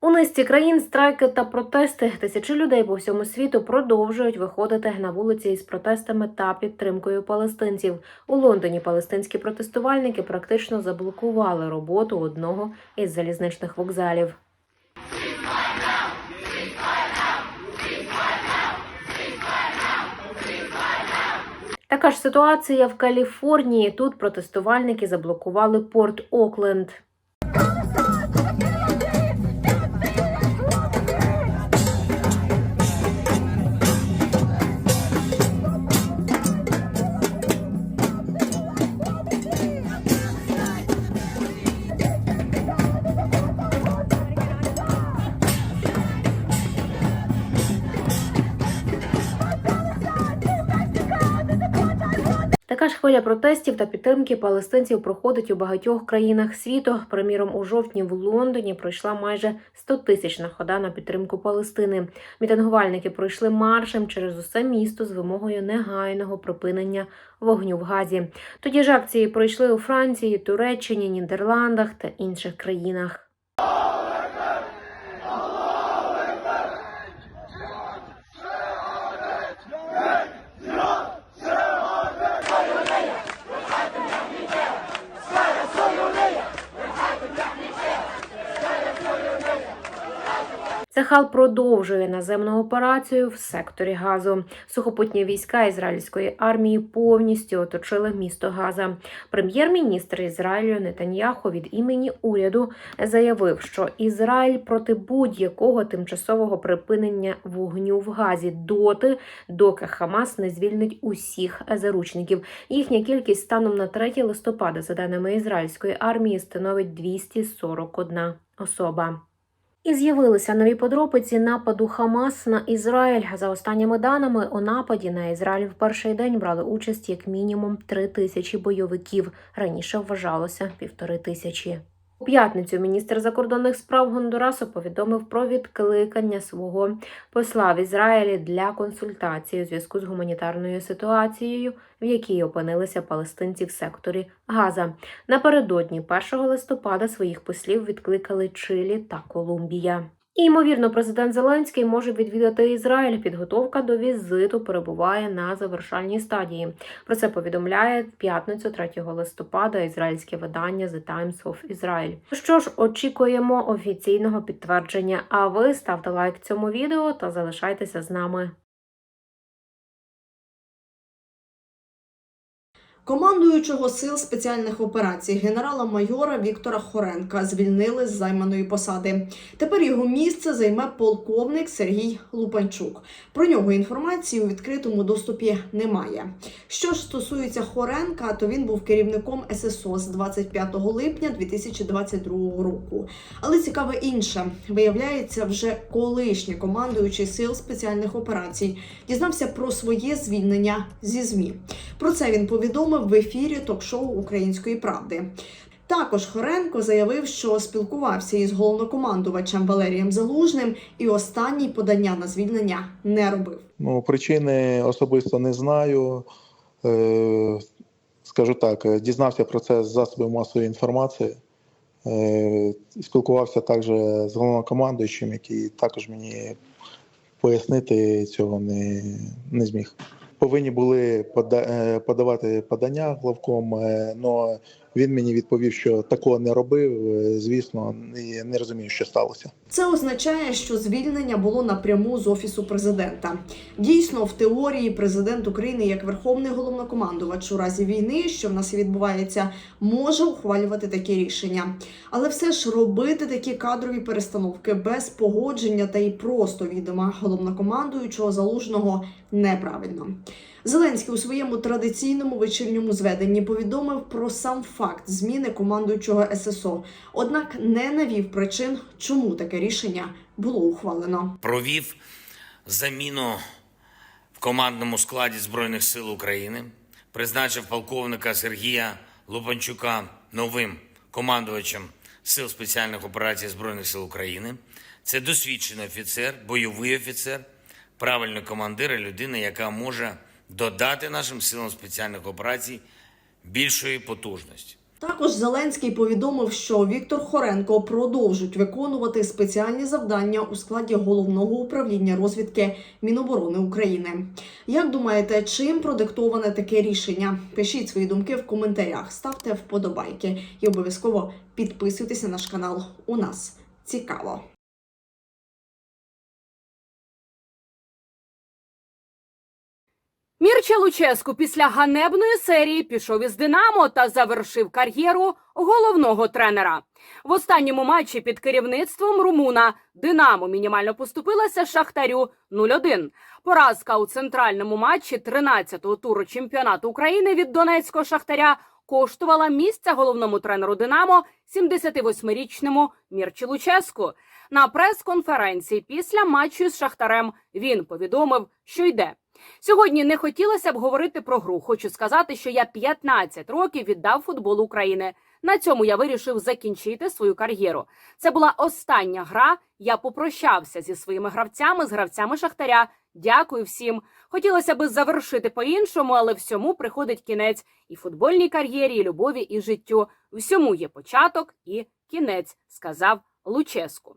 У низці країн страйки та протести. Тисячі людей по всьому світу продовжують виходити на вулиці із протестами та підтримкою палестинців. У Лондоні палестинські протестувальники практично заблокували роботу одного із залізничних вокзалів. Така ж ситуація в Каліфорнії. Тут протестувальники заблокували порт Окленд. Така ж хвиля протестів та підтримки палестинців проходить у багатьох країнах світу. Приміром, у жовтні в Лондоні пройшла майже 100 тисячна хода на підтримку Палестини. Мітингувальники пройшли маршем через усе місто з вимогою негайного припинення вогню в Газі. Тоді ж акції пройшли у Франції, Туреччині, Нідерландах та інших країнах. Цехал продовжує наземну операцію в секторі Газу. Сухопутні війська ізраїльської армії повністю оточили місто Газа. Прем'єр-міністр Ізраїлю Нетаньяху від імені уряду заявив, що Ізраїль проти будь-якого тимчасового припинення вогню в Газі доти, доки Хамас не звільнить усіх заручників. Їхня кількість станом на 3 листопада, за даними ізраїльської армії, становить 241 особа. І з'явилися нові подробиці нападу Хамас на Ізраїль. За останніми даними, у нападі на Ізраїль в перший день брали участь як мінімум три тисячі бойовиків. Раніше вважалося півтори тисячі. У п'ятницю міністр закордонних справ Гондурасу повідомив про відкликання свого посла в Ізраїлі для консультації у зв'язку з гуманітарною ситуацією, в якій опинилися палестинці в секторі Газа. Напередодні 1 листопада своїх послів відкликали Чилі та Колумбія. І, ймовірно, президент Зеленський може відвідати Ізраїль. Підготовка до візиту перебуває на завершальній стадії. Про це повідомляє в п'ятницю 3 листопада ізраїльське видання The Times of Israel. Що ж, очікуємо офіційного підтвердження. А ви ставте лайк цьому відео та залишайтеся з нами. Командуючого сил спеціальних операцій генерала-майора Віктора Хоренка звільнили з займаної посади. Тепер його місце займе полковник Сергій Лупанчук. Про нього інформації у відкритому доступі немає. Що ж стосується Хоренка, то він був керівником ССО з 25 липня 2022 року. Але цікаве інше, виявляється, вже колишній командуючий сил спеціальних операцій дізнався про своє звільнення зі ЗМІ. Про це він повідомив в ефірі ток-шоу Української правди. Також Хоренко заявив, що спілкувався із головнокомандувачем Валерієм Залужним, і останній подання на звільнення не робив. Ну, причини особисто не знаю. Е, скажу так, е, дізнався про це з засобів масової інформації. Е, спілкувався також з головнокомандуючим, який також мені пояснити цього не, не зміг. Повинні були е, подавати подання главком, але він мені відповів, що такого не робив. Е, Звісно, і не розумію, що сталося. Це означає, що звільнення було напряму з офісу президента. Дійсно, в теорії президент України, як верховний головнокомандувач у разі війни, що в нас відбувається, може ухвалювати такі рішення. Але все ж робити такі кадрові перестановки без погодження та й просто відома головнокомандуючого залужного неправильно. Зеленський у своєму традиційному вечірньому зведенні повідомив про сам факт зміни командуючого ССО, однак не навів причин, чому таке рішення було ухвалено. провів заміну в командному складі Збройних сил України, призначив полковника Сергія Лупанчука новим командувачем Сил спеціальних операцій Збройних сил України. Це досвідчений офіцер, бойовий офіцер, правильний командир і людина, яка може додати нашим силам спеціальних операцій більшої потужності. Також Зеленський повідомив, що Віктор Хоренко продовжить виконувати спеціальні завдання у складі головного управління розвідки Міноборони України. Як думаєте, чим продиктоване таке рішення? Пишіть свої думки в коментарях, ставте вподобайки і обов'язково підписуйтесь на наш канал. У нас цікаво. Мірча Луческу після ганебної серії пішов із Динамо та завершив кар'єру головного тренера. В останньому матчі під керівництвом Румуна Динамо мінімально поступилася Шахтарю 0-1. Поразка у центральному матчі 13-го туру чемпіонату України від Донецького Шахтаря коштувала місця головному тренеру Динамо 78-річному Мірчі Луческу. На прес-конференції після матчу з Шахтарем він повідомив, що йде. Сьогодні не хотілося б говорити про гру. Хочу сказати, що я 15 років віддав футболу України. На цьому я вирішив закінчити свою кар'єру. Це була остання гра. Я попрощався зі своїми гравцями, з гравцями Шахтаря. Дякую всім. Хотілося би завершити по-іншому, але всьому приходить кінець і футбольній кар'єрі, і любові, і життю. Всьому є початок і кінець, сказав Луческу.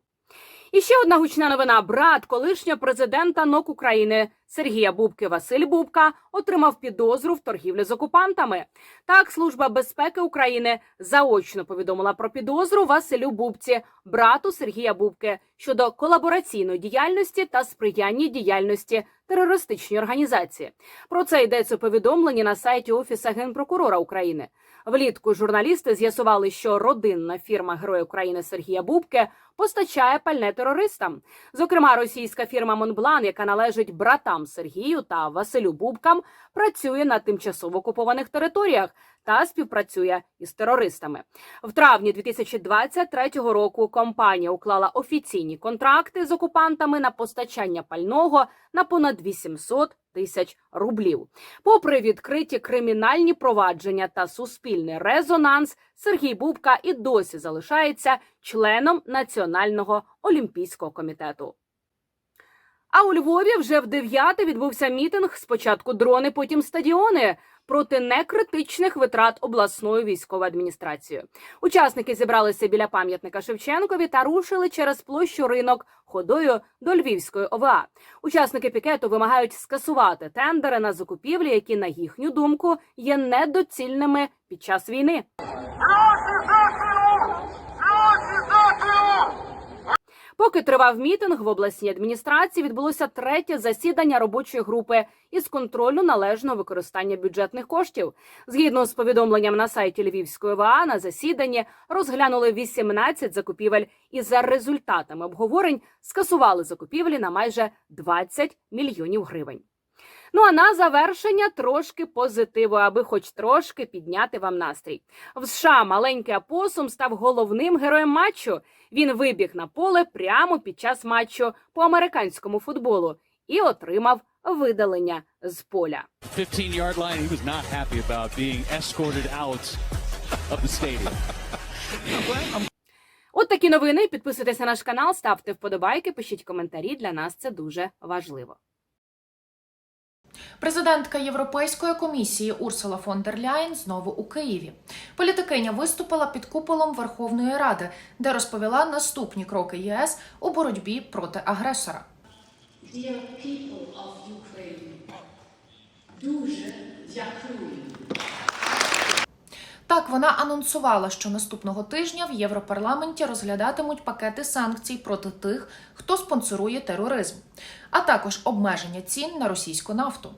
І ще одна гучна новина: брат колишнього президента НОК України Сергія Бубки Василь Бубка отримав підозру в торгівлі з окупантами. Так, служба безпеки України заочно повідомила про підозру Василю Бубці, брату Сергія Бубки, щодо колабораційної діяльності та сприяння діяльності терористичної організації. Про це йдеться у повідомленні на сайті Офіса генпрокурора України. Влітку журналісти з'ясували, що родинна фірма Героя України Сергія Бубки постачає пальне терористам. Зокрема, російська фірма Монблан, яка належить братам Сергію та Василю Бубкам, працює на тимчасово окупованих територіях та співпрацює із терористами. В травні 2023 року компанія уклала офіційні контракти з окупантами на постачання пального на понад 800 тисяч рублів. Попри відкриті кримінальні провадження та суспільний резонанс, Сергій Бубка і досі залишається членом Національного олімпійського комітету. А у Львові вже в дев'яте відбувся мітинг. Спочатку дрони, потім стадіони проти некритичних витрат обласної військової адміністрації. Учасники зібралися біля пам'ятника Шевченкові та рушили через площу ринок ходою до Львівської ОВА. Учасники пікету вимагають скасувати тендери на закупівлі, які, на їхню думку, є недоцільними під час війни. Поки тривав мітинг в обласній адміністрації, відбулося третє засідання робочої групи із контролю належного використання бюджетних коштів. Згідно з повідомленням на сайті Львівської ВА, на засіданні розглянули 18 закупівель і за результатами обговорень скасували закупівлі на майже 20 мільйонів гривень. Ну а на завершення трошки позитиву, аби хоч трошки підняти вам настрій. В США маленький апосум став головним героєм матчу. Він вибіг на поле прямо під час матчу по американському футболу і отримав видалення з поля. 15 yard line. He was not happy about being escorted out of the stadium. От такі новини. Підписуйтесь на наш канал, ставте вподобайки, пишіть коментарі. Для нас це дуже важливо. Президентка Європейської комісії Урсула фон дер Ляйн знову у Києві. Політикиня виступила під куполом Верховної Ради, де розповіла наступні кроки ЄС у боротьбі проти агресора. Dear people of Ukraine, дуже дякую. Так, вона анонсувала, що наступного тижня в Європарламенті розглядатимуть пакети санкцій проти тих, хто спонсорує тероризм, а також обмеження цін на російську нафту.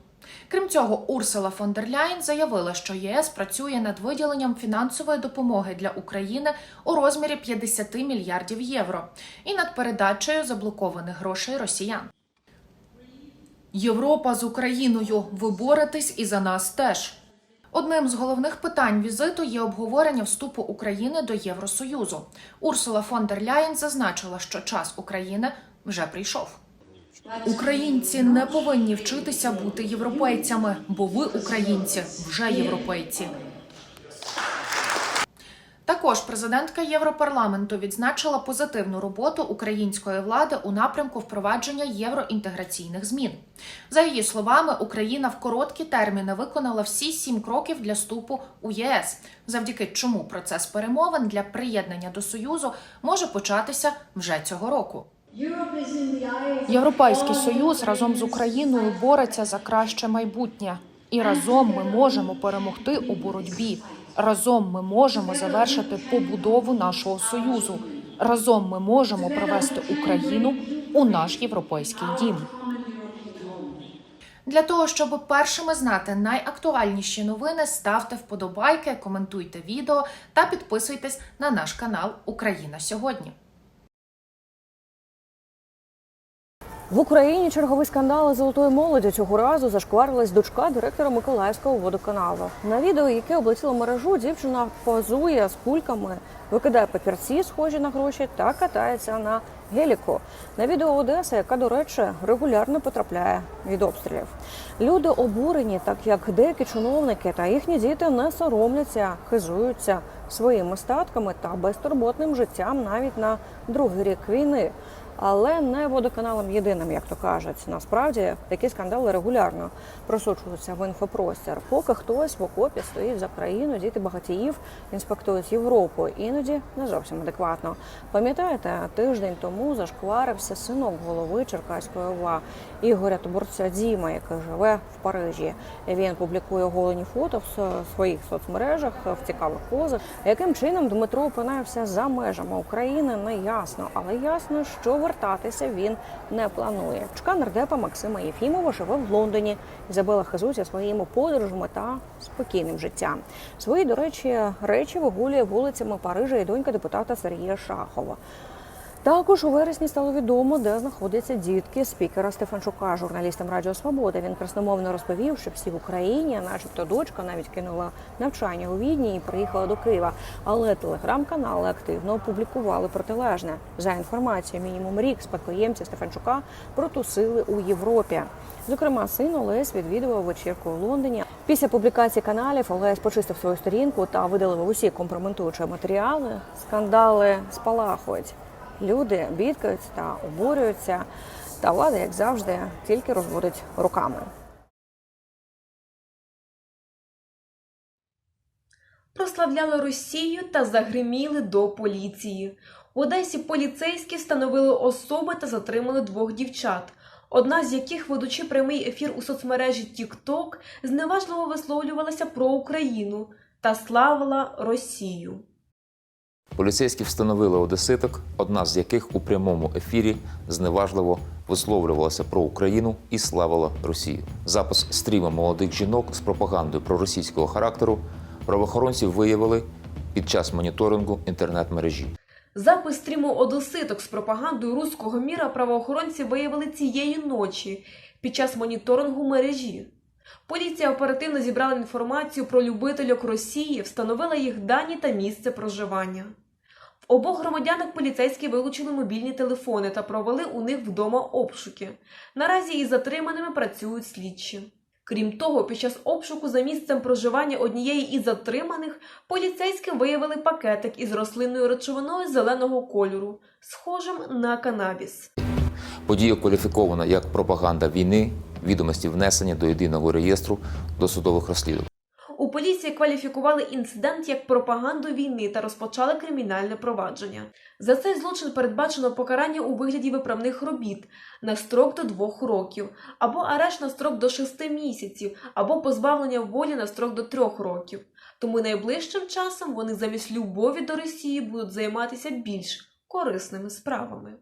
Крім цього, Урсула фон дер Ляєн заявила, що ЄС працює над виділенням фінансової допомоги для України у розмірі 50 мільярдів євро і над передачею заблокованих грошей росіян. Європа з Україною. Ви боретесь і за нас теж. Одним з головних питань візиту є обговорення вступу України до Євросоюзу. Урсула фон дер Ляєн зазначила, що час України вже прийшов. Українці не повинні вчитися бути європейцями, бо ви, українці, вже європейці. Також президентка Європарламенту відзначила позитивну роботу української влади у напрямку впровадження євроінтеграційних змін. За її словами, Україна в короткі терміни виконала всі сім кроків для вступу у ЄС, завдяки чому процес перемовин для приєднання до Союзу може початися вже цього року. Європейський союз разом з Україною бореться за краще майбутнє, і разом ми можемо перемогти у боротьбі. Разом ми можемо завершити побудову нашого союзу. Разом ми можемо привести Україну у наш європейський дім. Для того, щоб першими знати найактуальніші новини, ставте вподобайки, коментуйте відео та підписуйтесь на наш канал Україна сьогодні. В Україні черговий скандал золотої молоді цього разу зашкварилась дочка директора Миколаївського водоканалу. На відео, яке облетіло мережу, дівчина позує з кульками, викидає папірці, схожі на гроші, та катається на геліку. На відео Одеса, яка, до речі, регулярно потрапляє від обстрілів. Люди обурені, так як деякі чиновники та їхні діти не соромляться, хизуються своїми статками та безтурботним життям навіть на другий рік війни. Але не водоканалом єдиним, як то кажуть. Насправді такі скандали регулярно просочуються в інфопростір. Поки хтось в окопі стоїть за країну, діти багатіїв інспектують Європу, іноді не зовсім адекватно. Пам'ятаєте, тиждень тому зашкварився синок голови Черкаської ОВА Ігоря Тоборця Діма, який живе в Парижі. Він публікує голені фото в своїх соцмережах в цікавих позах. Яким чином Дмитро опинився за межами України, не ясно, але ясно, що вертатися він не планує. Чка нардепа Максима Єфімова живе в Лондоні. Ізабела хизується своїми подорожами та спокійним життям. Свої, до речі, речі вигулює вулицями Парижа і донька депутата Сергія Шахова. Також у вересні стало відомо, де знаходяться дітки спікера Стефанчука, журналістам Радіо Свобода. Він красномовно розповів, що всі в Україні, начебто дочка, навіть кинула навчання у Відні і приїхала до Києва. Але телеграм-канали активно опублікували протилежне. За інформацією, мінімум рік спадкоємці Стефанчука протусили у Європі. Зокрема, син Олесь відвідував вечірку у Лондоні. Після публікації каналів Олесь почистив свою сторінку та видалив усі компрометуючі матеріали. Скандали спалахують. Люди бідкаються та обурюються, та влада, як завжди, тільки розводить руками. прославляли Росію та загриміли до поліції. В Одесі поліцейські встановили особи та затримали двох дівчат. Одна з яких, ведучи прямий ефір у соцмережі TikTok, зневажливо висловлювалася про Україну та славила Росію. Поліцейські встановили одеситок, одна з яких у прямому ефірі зневажливо висловлювалася про Україну і славила Росію. Запис стріму молодих жінок з пропагандою проросійського характеру правоохоронці виявили під час моніторингу інтернет-мережі. Запис стріму одеситок з пропагандою руського міра правоохоронці виявили цієї ночі під час моніторингу мережі. Поліція оперативно зібрала інформацію про любительок Росії, встановила їх дані та місце проживання. В обох громадянок поліцейські вилучили мобільні телефони та провели у них вдома обшуки. Наразі із затриманими працюють слідчі. Крім того, під час обшуку за місцем проживання однієї із затриманих поліцейським виявили пакетик із рослинною речовиною зеленого кольору, схожим на канабіс. Подія кваліфікована як пропаганда війни, відомості внесені до єдиного реєстру досудових розслідувань. У поліції кваліфікували інцидент як пропаганду війни та розпочали кримінальне провадження. За цей злочин передбачено покарання у вигляді виправних робіт на строк до двох років, або арешт на строк до шести місяців, або позбавлення волі на строк до трьох років. Тому найближчим часом вони замість любові до Росії будуть займатися більш корисними справами.